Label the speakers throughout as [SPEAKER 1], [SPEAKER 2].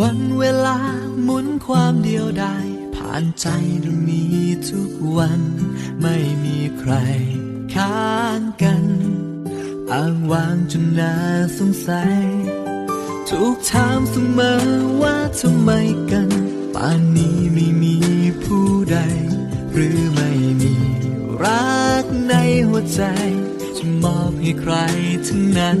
[SPEAKER 1] วันเวลาหมุนความเดียวดายผ่านใจดวงนี้ทุกวัน ไม่มีใครค้านกันอ้างว้างจนน่าสงสัย ถูกถามเสมอว่าทำไมกันป่านนี้ไม่มีผู้ใด หรือไม่มีรักในหัวใจ จะมอบให้ใครทั้งนั้น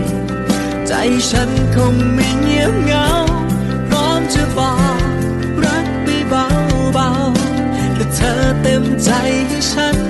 [SPEAKER 1] ฉันคงไม่เงียบเหงา พร้อมจะบอกรักไปเบาๆแต่เธอเต็มใจให้ฉัน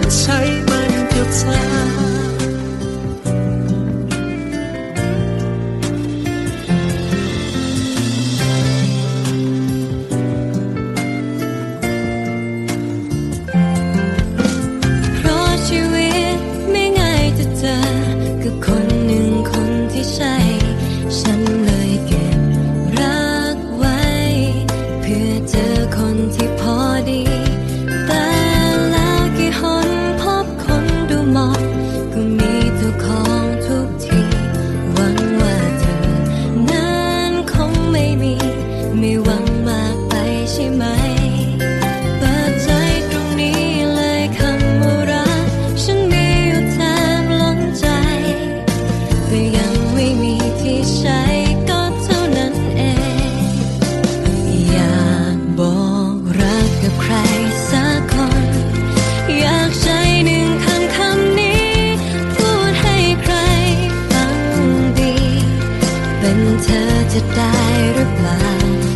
[SPEAKER 1] เป็
[SPEAKER 2] นเธอจะได้หรือเปล่า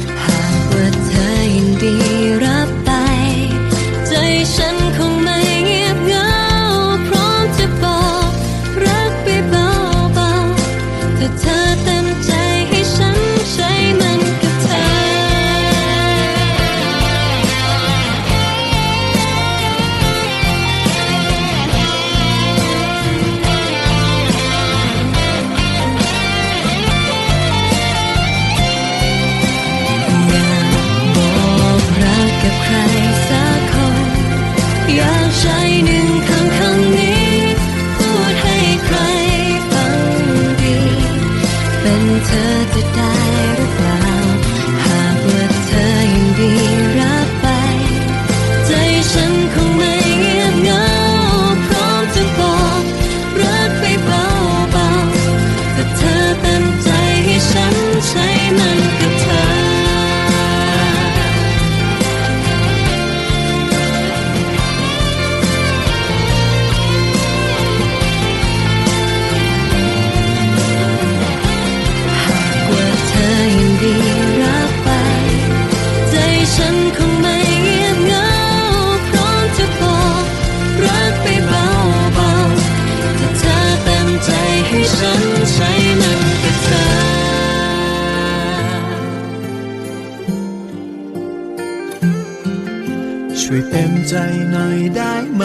[SPEAKER 1] ช่วยเต็มใจหน่อยได้ไหม